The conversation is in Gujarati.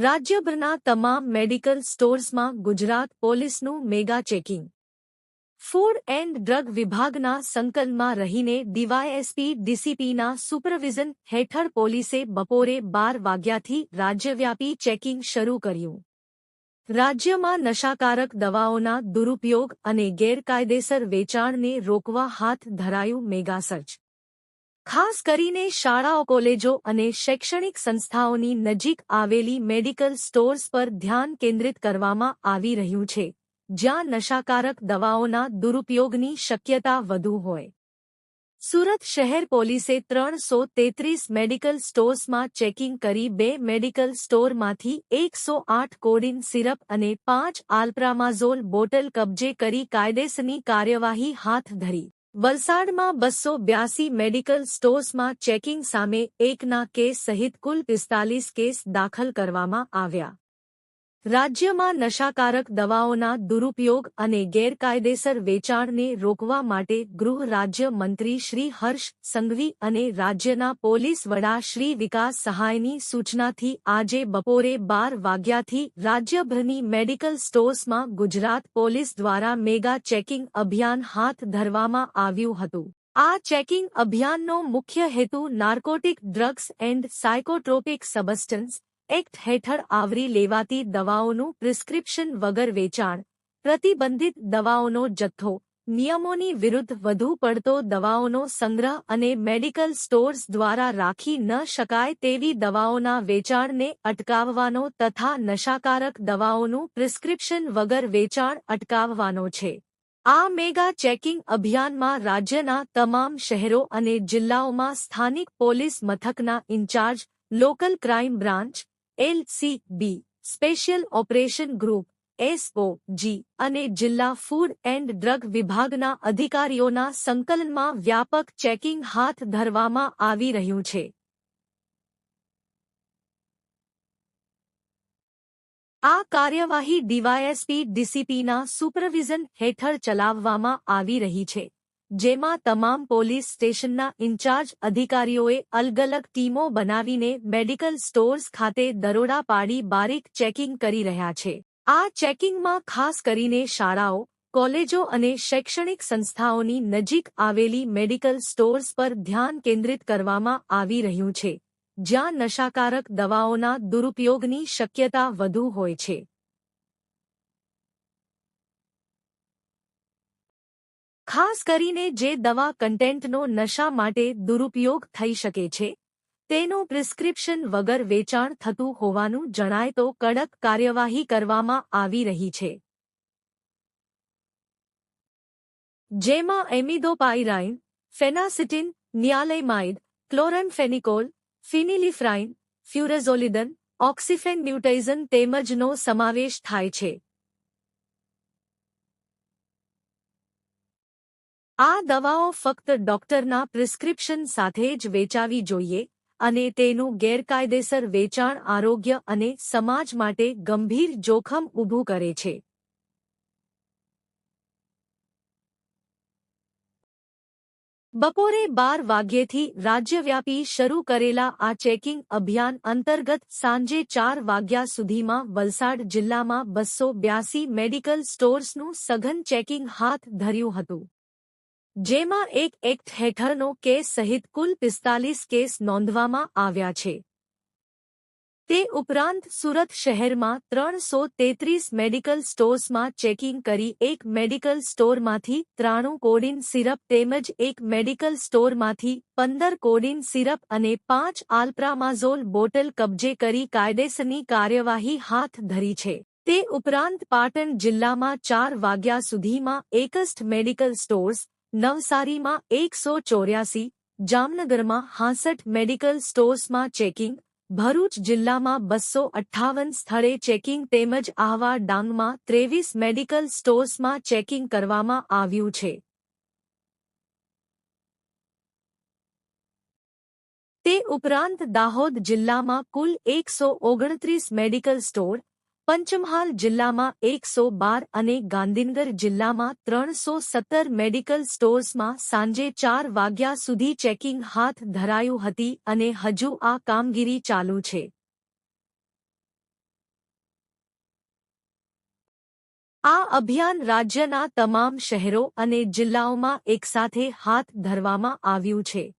રાજ્યભરના તમામ મેડિકલ સ્ટોર્સમાં ગુજરાત પોલીસનું mega checking. Food and drug વિભાગના સંકલનમાં રહીને ડીવાયએસપી, ડીસીપીના સુપરવિઝન હેઠળ પોલીસે બપોરે બાર વાગ્યાથી રાજ્યવ્યાપી ચેકિંગ શરૂ કર્યું. રાજ્યમાં નશાકારક દવાઓના દુરુપયોગ અને ગેરકાયદેસર વેચાણને રોકવા હાથ ધરાયું મેગા સર્ચ ખાસ કરીને શાળાઓ, કોલેજો અને શૈક્ષણિક સંસ્થાઓની નજીક આવેલી મેડિકલ સ્ટોર્સ પર ધ્યાન કેન્દ્રિત કરવામાં આવી રહ્યું છે, જ્યાં નશાકારક દવાઓના દુરુપયોગની શક્યતા વધુ હોય. સુરત શહેર પોલીસે ત્રણસો તેત્રીસ મેડિકલ સ્ટોર્સમાં ચેકિંગ કરી બે મેડિકલ સ્ટોરમાંથી એકસો આઠ કોડિન સિરપ અને પાંચ આલ્પ્રામાઝોલ બોટલ કબજે કરી કાયદેસરની કાર્યવાહી હાથ ધરી. વલસાડમાં બસો બ્યાસી મેડિકલ સ્ટોર્સમાં ચેકિંગ સામે એકના કેસ સહિત કુલ પિસ્તાલીસ કેસ દાખલ કરવામાં આવ્યા. રાજ્યમાં નશાકારક દવાઓના દુરુપયોગ અને ગેરકાયદેસર વેચાણને રોકવા માટે ગૃહ રાજ્ય મંત્રી શ્રી હર્ષ સંઘવી અને રાજ્યના પોલીસ વડા શ્રી વિકાસ સહાયની સૂચનાથી આજે બપોરે બાર વાગ્યાથી રાજ્યભરની મેડિકલ સ્ટોર્સમાં ગુજરાત પોલીસ દ્વારા મેગા ચેકિંગ અભિયાન હાથ ધરવામાં આવ્યું હતું. આ ચેકિંગ અભિયાનનો મુખ્ય હેતુ narcotic drugs and psychotropic substances act હેઠળ આવરી લેવાતી દવાઓનું પ્રિસ્ક્રિપ્શન વગર વેચાણ, પ્રતિબંધિત દવાઓનો જથ્થો, નિયમોની વિરુદ્ધ વધુ પડતો દવાઓનો સંગ્રહ અને મેડિકલ સ્ટોર્સ દ્વારા રાખી ન શકાય તેવી દવાઓના વેચાણને અટકાવવાનો તથા નશાકારક દવાઓનું પ્રિસ્ક્રિપ્શન વગર વેચાણ અટકાવવાનો છે. આ મેગા ચેકિંગ અભિયાનમાં રાજ્યના તમામ શહેરો અને જિલ્લાઓમાં સ્થાનિક પોલીસ મથકના incharge, local crime branch LCB special operation group SOG અને જિલ્લા ફૂડ એન્ડ ડ્રગ વિભાગના અધિકારીઓના સંકલનમાં વ્યાપક ચેકિંગ હાથ ધરવામાં આવી રહ્યું છે. આ કાર્યવાહી ડીવાયએસપી ડીસીપીના સુપરવિઝન હેઠળ ચલાવવામાં આવી રહી છે. જેમાં તમામ પોલીસ સ્ટેશનના ઇન્ચાર્જ અધિકારીઓએ અલગ અલગ ટીમો બનાવીને મેડિકલ સ્ટોર્સ ખાતે દરોડા પાડી બારીક ચેકિંગ કરી રહ્યા છે. આ ચેકિંગમાં ખાસ કરીને શાળાઓ, કોલેજો અને શૈક્ષણિક સંસ્થાઓની નજીક આવેલી મેડિકલ સ્ટોર્સ પર ધ્યાન કેન્દ્રિત કરવામાં આવી રહ્યું છે, જ્યાં નશાકારક દવાઓના દુરુપયોગની શક્યતા વધુ હોય છે. ખાસ કરીને જે દવા કન્ટેન્ટનો નશા માટે દુરુપયોગ થઈ શકે છે, તેનું પ્રિસ્ક્રિપ્શન વગર વેચાણ થતું હોવાનું જણાય તો કડક કાર્યવાહી કરવામાં આવી રહી છે. જેમાં એમિદોપાઇરાઇન ફેનાસિટિન, નિયાલેમાઇડ, ક્લોરનફેનિકોલ, ફિનિલિફ્રાઇન, ફ્યુરેઝોલિડન, ઓક્સિફેન ન્યુટાઇઝન તેમજનો સમાવેશ થાય છે. આ દવાઓ ફક્ત ડોક્ટરના પ્રિસ્ક્રિપ્શન સાથે જ વેચાવી જોઈએ અને તેનું ગેરકાયદેસર વેચાણ આરોગ્ય અને સમાજ માટે ગંભીર જોખમ ઊભું કરે છે. બપોરે બાર વાગ્યેથી રાજ્યવ્યાપી શરૂ કરેલા આ ચેકિંગ અભિયાન અંતર્ગત સાંજે ચાર વાગ્યા સુધીમાં વલસાડ જિલ્લામાં બસો બ્યાસી મેડિકલ સ્ટોર્સનું સઘન ચેકિંગ હાથ ધર્યું હતું. જેમાં એક એક્ટ હેઠળનો કેસ સહિત કુલ પિસ્તાલીસ કેસ નોંધવામાં આવ્યા છે. તે ઉપરાંત સુરત શહેરમાં ત્રણસો તેત્રીસ મેડિકલ સ્ટોર્સમાં ચેકિંગ કરી એક મેડિકલ સ્ટોરમાંથી ત્રાણું કોડિન સિરપ તેમજ એક મેડિકલ સ્ટોરમાંથી પંદર કોડિન સિરપ અને પાંચ આલ્પ્રામાઝોલ બોટલ કબજે કરી કાયદેસરની કાર્યવાહી હાથ ધરી છે. તે ઉપરાંત પાટણ જિલ્લામાં ચાર વાગ્યા સુધીમાં એકસ્ટ મેડિકલ સ્ટોર્સ નવસારીમાં એકસો ચોર્યાસી, જામનગરમાં હાંસઠ મેડિકલ સ્ટોર્સમાં ચેકિંગ, ભરૂચ જિલ્લામાં બસો અઠ્ઠાવન સ્થળે ચેકિંગ તેમજ આહવા ડાંગમાં ત્રેવીસ મેડિકલ સ્ટોર્સમાં ચેકિંગ કરવામાં આવ્યું છે. તે ઉપરાંત દાહોદ જિલ્લામાં કુલ એકસો ઓગણત્રીસ મેડિકલ સ્ટોર પંચમહાલ જિલ્લામાં એકસો બાર અને ગાંધીનગર જિલ્લામાં ત્રણસો સત્તર મેડિકલ સ્ટોર્સમાં સાંજે ચાર વાગ્યા સુધી ચેકિંગ હાથ ધરાયું હતી અને હજુ આ કામગીરી ચાલુ છે. આ અભિયાન રાજ્યના તમામ શહેરો અને જિલ્લાઓમાં એકસાથે હાથ ધરવામાં આવ્યું છે.